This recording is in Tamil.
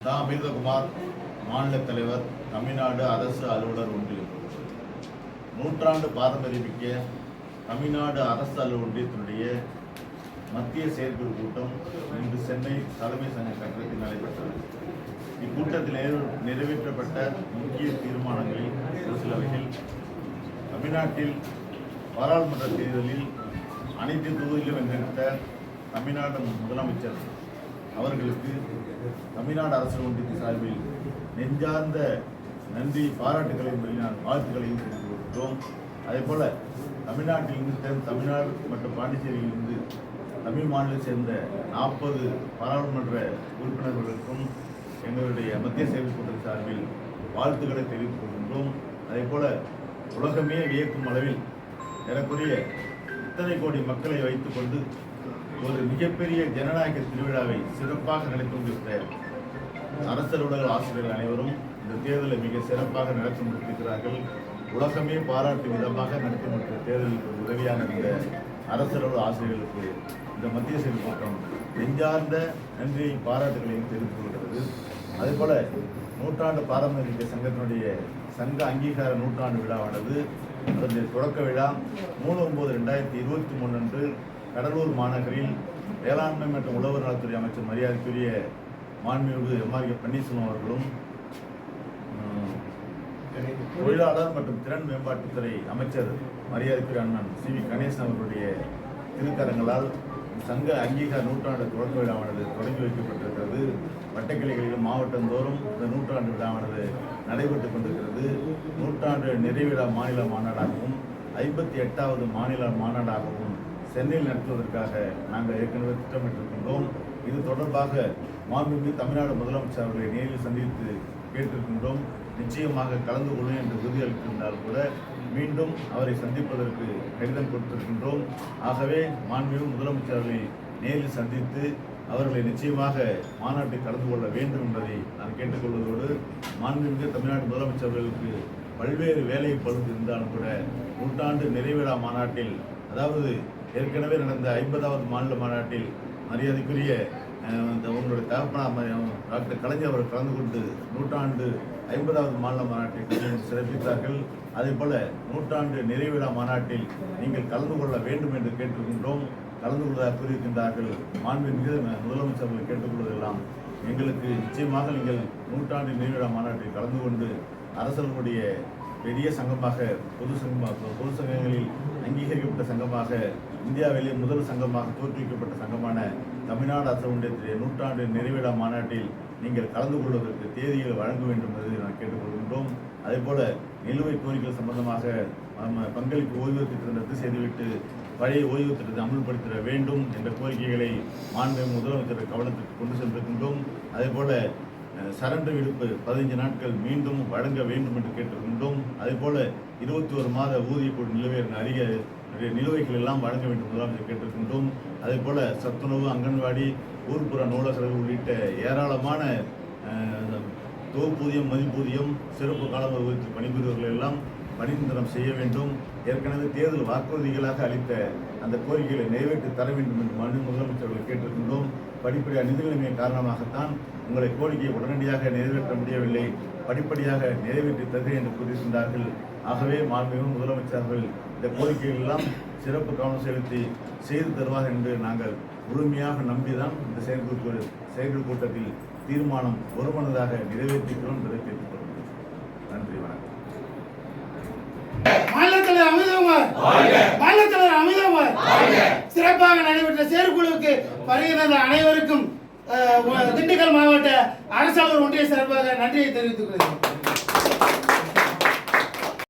தான் அமிர்தகுமார் மாநில தலைவர் தமிழ்நாடு அரசு அலுவலர் ஒன்றியம். நூற்றாண்டு பாரம்பரியமிக்க தமிழ்நாடு அரசு அலுவலர் ஒன்றியத்தினுடைய மத்திய செயற்குழு கூட்டம் இன்று சென்னை தலைமை சங்க கட்டத்தில் நடைபெற்றது. இக்கூட்டத்தில் நிறைவேற்றப்பட்ட முக்கிய தீர்மானங்களில் ஒரு சிலவையில் தமிழ்நாட்டில் பாராளுமன்ற தேர்தலில் அனைத்து தொகுதிகளிலும் வென்றெடுத்த தமிழ்நாடு முதலமைச்சர் அவர்களுக்கு தமிழ்நாடு அரசு ஒன்றிய சார்பில் நெஞ்சார்ந்த நன்றி பாராட்டுகளையும் நான் வாழ்த்துக்களையும் தெரிந்து கொள்கிறோம் அதே போல் தமிழ்நாட்டிலிருந்து தமிழ்நாடு மற்றும் பாண்டிச்சேரியிலிருந்து தமிழ் மாநிலத்தை சேர்ந்த நாற்பது பாராளுமன்ற உறுப்பினர்களுக்கும் எங்களுடைய மத்திய சேவை கூட்டத்தின் சார்பில் வாழ்த்துக்களை தெரிவித்துக் கொள்கின்றோம். அதே போல் உலகமே வியக்கும் அளவில் ஏறக்குறைய இத்தனை கோடி மக்களை வைத்துக்கொண்டு ஒரு மிகப்பெரிய ஜனநாயக திருவிழாவை சிறப்பாக நடத்தி முடித்த அரசலுடைய ஆசிரியர்கள் அனைவரும் இந்த தேர்தலை மிக சிறப்பாக நடத்தி முடித்திருக்கிறார்கள். உலகமே பாராட்டும் விதமாக நடத்தி முடித்த தேர்தலுக்கு உதவியான இந்த அரசலோட ஆசிரியர்களுக்கு இந்த மத்திய செயல் கூட்டம் நெஞ்சார்ந்த நன்றியை பாராட்டுகளையும் தெரிவித்து கொள்கிறது அதேபோல நூற்றாண்டு பாரம்பரிய சங்கத்தினுடைய சங்க அங்கீகார நூற்றாண்டு விழாவானது அதனுடைய தொடக்க விழா மூணு ஒன்பது ரெண்டாயிரத்தி இருபத்தி மூணு அன்று கடலூர் மாநகரில் வேளாண்மை மற்றும் உழவர் நலத்துறை அமைச்சர் மரியாதைக்குரிய மாண்புமிகு எம்ஆர் கே பன்னீர்செல்வம் அவர்களும் தொழிலாளர் மற்றும் திறன் மேம்பாட்டுத்துறை அமைச்சர் மரியாதைக்குரிய அண்ணன் சி வி கணேசன் அவர்களுடைய திருக்கரங்களால் சங்க அங்கீகார நூற்றாண்டு தொடக்க விழாவானது தொடங்கி வைக்கப்பட்டிருக்கிறது. வட்டக்கிளைகளிலும் மாவட்டந்தோறும் இந்த நூற்றாண்டு விழாவானது நடைபெற்றுக் கொண்டிருக்கிறது. நூற்றாண்டு நிறைவிழா மாநில மாநாடாகவும் ஐம்பத்தி எட்டாவது மாநில மாநாடாகவும் சென்னையில் நடத்துவதற்காக நாங்கள் ஏற்கனவே திட்டமிட்டிருக்கின்றோம். இது தொடர்பாக மாண்புமிகு தமிழ்நாடு முதலமைச்சர் அவர்களை நேரில் சந்தித்து கேட்டிருக்கின்றோம். நிச்சயமாக கலந்து கொள்ளும் என்று உறுதியளித்திருந்தால் கூட மீண்டும் அவரை சந்திப்பதற்கு கடிதம் கொடுத்திருக்கின்றோம். ஆகவே மாண்புமிகு முதலமைச்சர் அவர்களை நேரில் சந்தித்து அவர்களை நிச்சயமாக மாநாட்டில் கலந்து கொள்ள வேண்டும் என்பதை நான் கேட்டுக்கொள்வதோடு மாண்புமிகு தமிழ்நாடு முதலமைச்சர் அவர்களுக்கு பல்வேறு வேலை பொறுத்து இருந்தாலும் கூட நூற்றாண்டு நிறைவிழா மாநாட்டில் அதாவது ஏற்கனவே நடந்த ஐம்பதாவது மாநில மாநாட்டில் மரியாதைக்குரிய இந்த உங்களுடைய தகப்பனார் டாக்டர் கலைஞர் அவர் கலந்து கொண்டு நூற்றாண்டு ஐம்பதாவது மாநில மாநாட்டில் சிறப்பித்தார்கள். அதே போல நூற்றாண்டு நிறைவிழா மாநாட்டில் நீங்கள் கலந்து கொள்ள வேண்டும் என்று கேட்டிருக்கின்றோம். கலந்து கொள்வதாக கூறியிருக்கின்றார்கள். மாண்புமிகு முதலமைச்சர் அவர்கள் கேட்டுக்கொள்வதெல்லாம் எங்களுக்கு நிச்சயமாக நீங்கள் நூற்றாண்டு நிறைவிழா மாநாட்டில் கலந்து கொண்டு அரசர்களுடைய பெரிய சங்கமாக பொது சங்கமாக பொது சங்கங்களில் அங்கீகரிக்கப்பட்ட சங்கமாக இந்தியாவிலேயே முதல் சங்கமாக தோற்றுவிக்கப்பட்ட சங்கமான தமிழ்நாடு அரசு ஒன்றியத்திலே நூற்றாண்டு நிறைவிழா மாநாட்டில் நீங்கள் கலந்து கொள்வதற்கு தேதிகள் வழங்க வேண்டும் என்பதை நான் கேட்டுக்கொள்கின்றோம். அதே போல நிலுவை கோரிக்கைகள் சம்பந்தமாக நம்ம பங்களிப்பு ஓய்வு திட்டத்தை ரத்து செய்துவிட்டு பழைய ஓய்வு திட்டத்தை அமல்படுத்திட வேண்டும் என்ற கோரிக்கைகளை மாண்பு முதலமைச்சர் கவனத்திற்கு கொண்டு சென்றிருக்கின்றோம். அதே போல சரண்டர் விடுப்பு பதினைஞ்சு நாட்கள் மீண்டும் வழங்க வேண்டும் என்று கேட்டுக்கொண்டோம். அதே போல இருபத்தி ஒரு மாத ஊதிய குழு அதிக நிலுவைகள் எல்லாம் வழங்க வேண்டும் முதலமைச்சர் கேட்டுக்கொண்டோம். அதே போல சத்துணவு அங்கன்வாடி ஊர்ப்புற நூலகர்கள் உள்ளிட்ட ஏராளமான தொகுப்பூதியம் மதிப்பூதியம் சிறப்பு காலம் வகுத்து பணிபுரிவர்கள் எல்லாம் பணிநிரந்தரம் செய்ய வேண்டும். ஏற்கனவே தேர்தல் வாக்குறுதிகளாக அளித்த அந்த கோரிக்கைகளை நிறைவேற்றி தர வேண்டும் என்று மனு முதலமைச்சர்கள் கேட்டிருக்கின்றோம். படிப்படியாக நிதி நிலைமை காரணமாகத்தான் உங்களை கோரிக்கையை உடனடியாக நிறைவேற்ற முடியவில்லை. படிப்படியாக நிறைவேற்றி தருகிறேன் என்று கூறியிருக்கின்றார்கள். ஆகவே மாண்புமிகு முதலமைச்சர்கள் இந்த கோரிக்கைகள் எல்லாம் சிறப்பு கவனம் செலுத்தி செய்து தருவார் என்று நாங்கள் முழுமையாக நம்பிதான் இந்த செயற்குழு செயற்குழு கூட்டத்தில் தீர்மானம் ஒருமனதாக நிறைவேற்றிக்கிறோம் என்பதை கேட்டுக்கொள்கிறோம். நன்றி வணக்கம். மாநிலத்தலைவர் அமிதகுமார் சிறப்பாக நடைபெற்ற செயற்குழுவுக்கு வருகை தந்த அனைவருக்கும் திண்டுக்கல் மாவட்ட அரசாளர் ஒன்றிய சார்பாக நன்றியை தெரிவித்துக் கொள்கிறேன்.